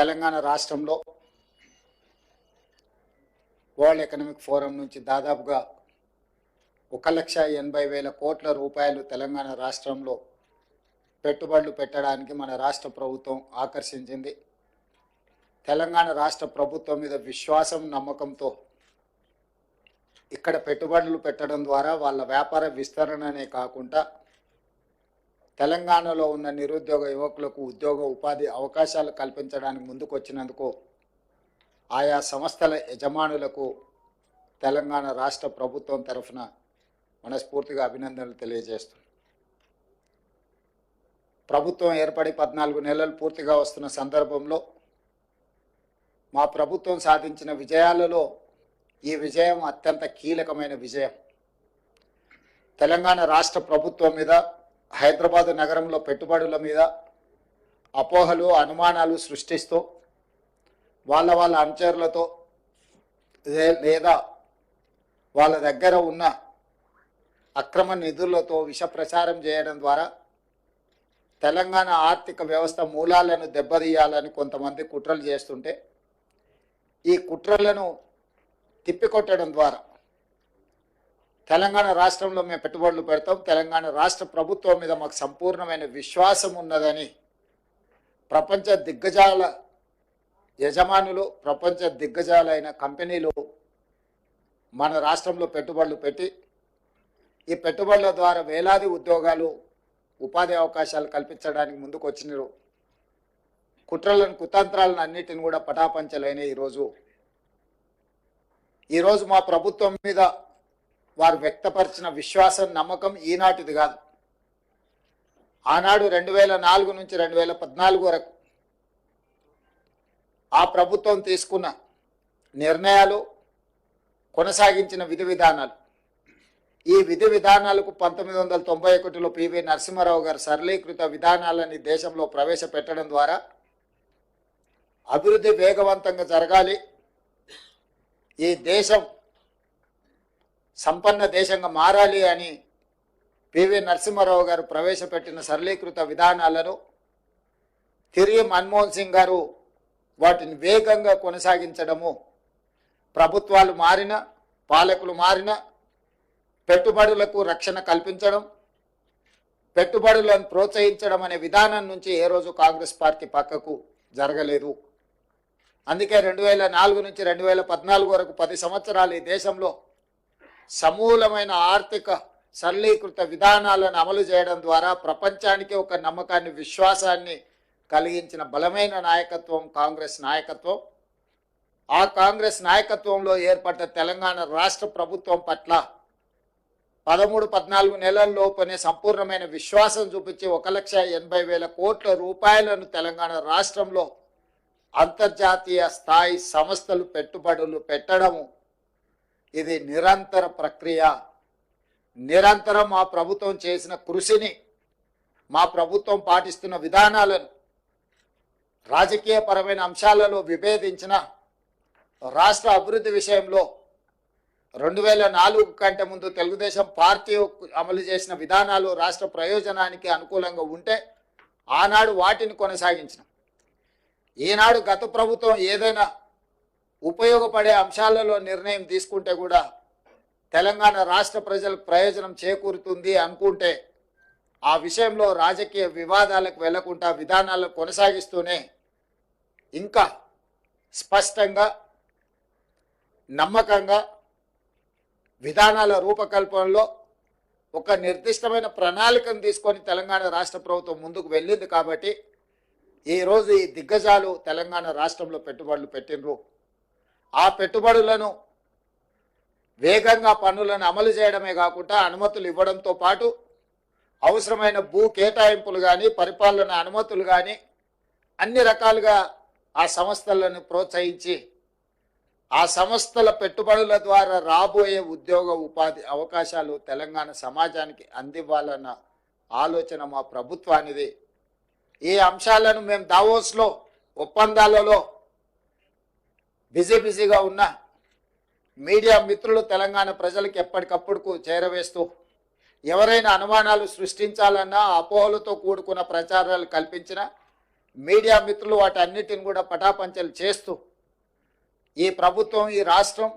తెలంగాణ రాష్ట్రంలో world economic forum నుంచి దాదాపుగా ఒక లక్ష ఎనభై వేల కోట్ల రూపాయలు తెలంగాణ రాష్ట్రంలో పెట్టుబడులు పెట్టడానికి మన రాష్ట్ర ప్రభుత్వం ఆకర్షించింది. తెలంగాణ రాష్ట్ర ప్రభుత్వం మీద విశ్వాసం నమ్మకంతో ఇక్కడ పెట్టుబడులు పెట్టడం ద్వారా వాళ్ళ వ్యాపార విస్తరణనే కాకుండా తెలంగాణలో ఉన్న నిరుద్యోగ యువకులకు ఉద్యోగ ఉపాధి అవకాశాలు కల్పించడానికి ముందుకొచ్చినందుకు ఆయా సంస్థల యజమానులకు తెలంగాణ రాష్ట్ర ప్రభుత్వం తరఫున మనస్ఫూర్తిగా అభినందనలు తెలియజేస్తున్నాం. ప్రభుత్వం ఏర్పడి పద్నాలుగు నెలలు పూర్తిగా వస్తున్న సందర్భంలో మా ప్రభుత్వం సాధించిన విజయాలలో ఈ విజయం అత్యంత కీలకమైన విజయం. తెలంగాణ రాష్ట్ర ప్రభుత్వం మీద హైదరాబాద్ నగరంలో పెట్టుబడుల మీద అపోహలు అనుమానాలు సృష్టిస్తూ వాళ్ళ వాళ్ళ అనుచరులతో లేదా వాళ్ళ దగ్గర ఉన్న అక్రమ నిధులతో విష ప్రచారం చేయడం ద్వారా తెలంగాణ ఆర్థిక వ్యవస్థ మూలాలను దెబ్బతీయాలని కొంతమంది కుట్రలు చేస్తుంటే ఈ కుట్రలను తిప్పికొట్టడం ద్వారా తెలంగాణ రాష్ట్రంలో మేము పెట్టుబడులు పెడతాం. తెలంగాణ రాష్ట్ర ప్రభుత్వం మీద మాకు సంపూర్ణమైన విశ్వాసం ఉన్నదని ప్రపంచ దిగ్గజాల యజమానులు ప్రపంచ దిగ్గజాలైన కంపెనీలు మన రాష్ట్రంలో పెట్టుబడులు పెట్టి ఈ పెట్టుబడుల ద్వారా వేలాది ఉద్యోగాలు ఉపాధి అవకాశాలు కల్పించడానికి ముందుకు వచ్చినారు కుట్రలను కుతంత్రాలను అన్నిటిని కూడా పటాపంచలైన ఈరోజు. ఈరోజు మా ప్రభుత్వం మీద వారు వ్యక్తపరిచిన విశ్వాసం నమ్మకం ఈనాటిది కాదు. ఆనాడు రెండు వేల నాలుగు నుంచి రెండు వేల పద్నాలుగు వరకు ఆ ప్రభుత్వం తీసుకున్న నిర్ణయాలు కొనసాగించిన విధి విధానాలు. ఈ విధి విధానాలకు పంతొమ్మిది వందల తొంభై ఒకటిలో పివి నరసింహారావు గారు సరళీకృత విధానాలని దేశంలో ప్రవేశపెట్టడం ద్వారా అభివృద్ధి వేగవంతంగా జరగాలి. ఈ దేశం సంపన్న దేశంగా మారాలి అని పివి నరసింహారావు గారు ప్రవేశపెట్టిన సరళీకృత విధానాలను తిరిగి మన్మోహన్ సింగ్ గారు వాటిని వేగంగా కొనసాగించడము ప్రభుత్వాలు మారిన పాలకులు మారిన పెట్టుబడులకు రక్షణ కల్పించడం పెట్టుబడులను ప్రోత్సహించడం అనే విధానం నుంచి ఏ రోజు కాంగ్రెస్ పార్టీ పక్కకు జరగలేదు. అందుకే రెండు వేల నాలుగు నుంచి రెండు వేల పద్నాలుగు వరకు పది సంవత్సరాలు ఈ దేశంలో సమూలమైన ఆర్థిక సరళీకృత విధానాలను అమలు చేయడం ద్వారా ప్రపంచానికి ఒక నమ్మకాన్ని విశ్వాసాన్ని కలిగించిన బలమైన నాయకత్వం కాంగ్రెస్ నాయకత్వం. ఆ కాంగ్రెస్ నాయకత్వంలో ఏర్పడ్డ తెలంగాణ రాష్ట్ర ప్రభుత్వం పట్ల పదమూడు పద్నాలుగు నెలల్లోపునే సంపూర్ణమైన విశ్వాసం చూపించి ఒక లక్ష ఎనభై వేల కోట్ల రూపాయలను తెలంగాణ రాష్ట్రంలో అంతర్జాతీయ స్థాయి సంస్థలు పెట్టుబడులు పెట్టడము ఇది నిరంతర ప్రక్రియ. నిరంతరం మా ప్రభుత్వం చేసిన కృషిని మా ప్రభుత్వం పాటిస్తున్న విధానాలను రాజకీయపరమైన అంశాలలో విభేదించిన రాష్ట్ర అభివృద్ధి విషయంలో రెండు వేల నాలుగు కంటే ముందు తెలుగుదేశం పార్టీ అమలు చేసిన విధానాలు రాష్ట్ర ప్రయోజనానికి అనుకూలంగా ఉంటే ఆనాడు వాటిని కొనసాగించిన. ఈనాడు గత ప్రభుత్వం ఏదైనా ఉపయోగపడే అంశాలలో నిర్ణయం తీసుకుంటే కూడా తెలంగాణ రాష్ట్ర ప్రజలకు ప్రయోజనం చేకూరుతుంది అనుకుంటే ఆ విషయంలో రాజకీయ వివాదాలకు వెళ్ళకుండా విధానాలను కొనసాగిస్తూనే ఇంకా స్పష్టంగా నమ్మకంగా విధానాల రూపకల్పనలో ఒక నిర్దిష్టమైన ప్రణాళికను తీసుకొని తెలంగాణ రాష్ట్ర ప్రభుత్వం ముందుకు వెళ్ళింది కాబట్టి ఈరోజు ఈ దిగ్గజాలు తెలంగాణ రాష్ట్రంలో పెట్టుబడులు పెట్టినరు ఆ పెట్టుబడులను వేగంగా పన్నులను అమలు చేయడమే కాకుండా అనుమతులు ఇవ్వడంతో పాటు అవసరమైన భూ కేటాయింపులు కానీ పరిపాలన అనుమతులు కానీ అన్ని రకాలుగా ఆ సంస్థలను ప్రోత్సహించి ఆ సంస్థల పెట్టుబడుల ద్వారా రాబోయే ఉద్యోగ ఉపాధి అవకాశాలు తెలంగాణ సమాజానికి అందివ్వాలన్న ఆలోచన మా ప్రభుత్వానిది. ఈ అంశాలను మేము దావోస్లో ఒప్పందాలలో బిజీ బిజీగా ఉన్న మీడియా మిత్రులు తెలంగాణ ప్రజలకు ఎప్పటికప్పుడు చేరవేస్తూ ఎవరైనా అనుమానాలు సృష్టించాలన్నా అపోహలతో కూడుకున్న ప్రచారాలు కల్పించిన మీడియా మిత్రులు వాటి అన్నిటిని కూడా పటాపంచలు చేస్తూ ఈ ప్రభుత్వం ఈ రాష్ట్రం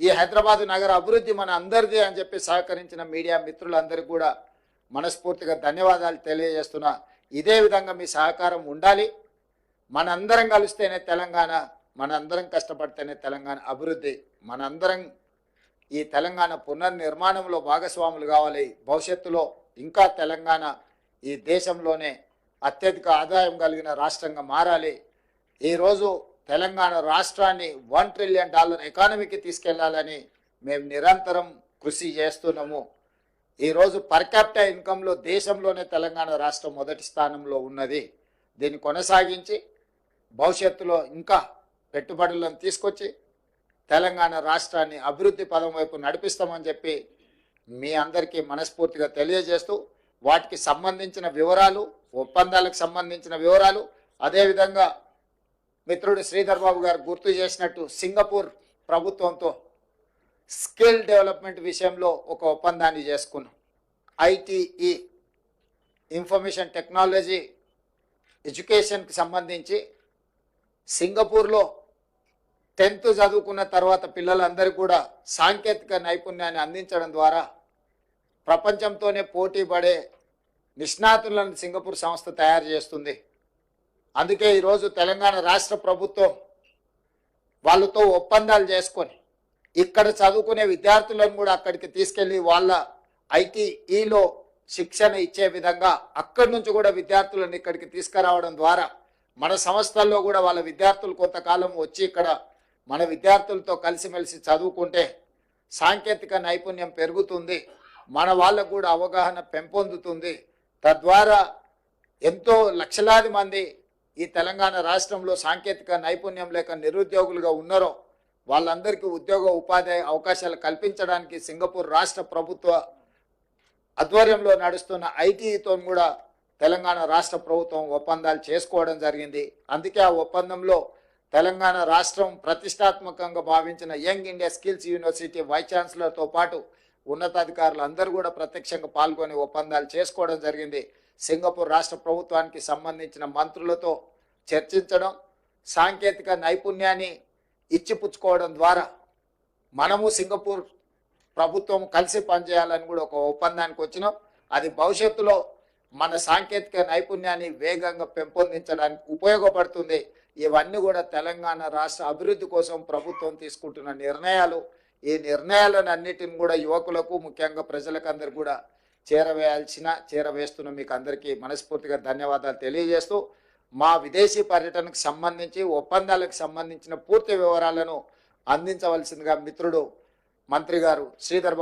ఈ హైదరాబాద్ నగర అభివృద్ధి మన అందరిది అని చెప్పి సహకరించిన మీడియా మిత్రులందరికీ కూడా మనస్ఫూర్తిగా ధన్యవాదాలు తెలియజేస్తున్నా. ఇదే విధంగా మీ సహకారం ఉండాలి. మనందరం కలిస్తేనే తెలంగాణ మనందరం కష్టపడితేనే తెలంగాణ అభివృద్ధి. మనందరం ఈ తెలంగాణ పునర్నిర్మాణంలో భాగస్వాములు కావాలి. భవిష్యత్తులో ఇంకా తెలంగాణ ఈ దేశంలోనే అత్యధిక ఆదాయం కలిగిన రాష్ట్రంగా మారాలి. ఈరోజు తెలంగాణ రాష్ట్రాన్ని వన్ ట్రిలియన్ డాలర్ ఎకానమీకి తీసుకెళ్ళాలని మేము నిరంతరం కృషి చేస్తున్నాము. ఈరోజు పర్ క్యాపిటల్ ఇన్కంలో దేశంలోనే తెలంగాణ రాష్ట్రం మొదటి స్థానంలో ఉన్నది. దీన్ని కొనసాగించి భవిష్యత్తులో ఇంకా పెట్టుబడులను తీసుకొచ్చి తెలంగాణ రాష్ట్రాన్ని అభివృద్ధి పదం వైపు నడిపిస్తామని చెప్పి మీ అందరికీ మనస్ఫూర్తిగా తెలియజేస్తూ వాటికి సంబంధించిన వివరాలు ఒప్పందాలకు సంబంధించిన వివరాలు అదేవిధంగా మిత్రుడు శ్రీధర్ బాబు గారు గుర్తు చేసినట్టు సింగపూర్ ప్రభుత్వంతో స్కిల్ డెవలప్మెంట్ విషయంలో ఒక ఒప్పందాన్ని చేసుకున్నాం. ఐటీఈ ఇన్ఫర్మేషన్ టెక్నాలజీ ఎడ్యుకేషన్కి సంబంధించి సింగపూర్లో టెన్త్ చదువుకున్న తర్వాత పిల్లలందరూ కూడా సాంకేతిక నైపుణ్యాన్ని అందించడం ద్వారా ప్రపంచంతోనే పోటీ పడే నిష్ణాతులను సింగపూర్ సంస్థ తయారు చేస్తుంది. అందుకే ఈరోజు తెలంగాణ రాష్ట్ర ప్రభుత్వం వాళ్ళతో ఒప్పందాలు చేసుకొని ఇక్కడ చదువుకునే విద్యార్థులను కూడా అక్కడికి తీసుకెళ్ళి వాళ్ళ ఐటీఈలో శిక్షణ ఇచ్చే విధంగా అక్కడి నుంచి కూడా విద్యార్థులను ఇక్కడికి తీసుకురావడం ద్వారా మన సంస్థల్లో కూడా వాళ్ళ విద్యార్థులు కొంతకాలం వచ్చి ఇక్కడ మన విద్యార్థులతో కలిసిమెలిసి చదువుకుంటే సాంకేతిక నైపుణ్యం పెరుగుతుంది మన వాళ్ళకు కూడా అవగాహన పెంపొందుతుంది. తద్వారా ఎంతో లక్షలాది మంది ఈ తెలంగాణ రాష్ట్రంలో సాంకేతిక నైపుణ్యం లేక నిరుద్యోగులుగా ఉన్నారో వాళ్ళందరికీ ఉద్యోగ ఉపాధి అవకాశాలు కల్పించడానికి సింగపూర్ రాష్ట్ర ప్రభుత్వ ఆధ్వర్యంలో నడుస్తున్న ఐటీతో కూడా తెలంగాణ రాష్ట్ర ప్రభుత్వం ఒప్పందాలు చేసుకోవడం జరిగింది. అందుకే ఆ ఒప్పందంలో తెలంగాణ రాష్ట్రం ప్రతిష్టాత్మకంగా భావించిన young India skills university vice ఛాన్సలర్తో పాటు ఉన్నతాధికారులు అందరూ కూడా ప్రత్యక్షంగా పాల్గొని ఒప్పందాలు చేసుకోవడం జరిగింది. సింగపూర్ రాష్ట్ర ప్రభుత్వానికి సంబంధించిన మంత్రులతో చర్చించడం సాంకేతిక నైపుణ్యాన్ని ఇచ్చిపుచ్చుకోవడం ద్వారా మనము సింగపూర్ ప్రభుత్వం కలిసి పనిచేయాలని కూడా ఒక ఒప్పందానికి వచ్చినాం. అది భవిష్యత్తులో మన సాంకేతిక నైపుణ్యాన్ని వేగంగా పెంపొందించడానికి ఉపయోగపడుతుంది. ఇవన్నీ కూడా తెలంగాణ రాష్ట్ర అభివృద్ధి కోసం ప్రభుత్వం తీసుకుంటున్న నిర్ణయాలు. ఈ నిర్ణయాలను అన్నిటిని కూడా యువకులకు ముఖ్యంగా ప్రజలకు అందరు కూడా చేరవేయాల్సిన చేరవేస్తున్న మీకు అందరికీ మనస్ఫూర్తిగా ధన్యవాదాలు తెలియజేస్తూ మా విదేశీ పర్యటనకు సంబంధించి ఒప్పందాలకు సంబంధించిన పూర్తి వివరాలను అందించవలసిందిగా మిత్రుడు మంత్రి గారు శ్రీధర్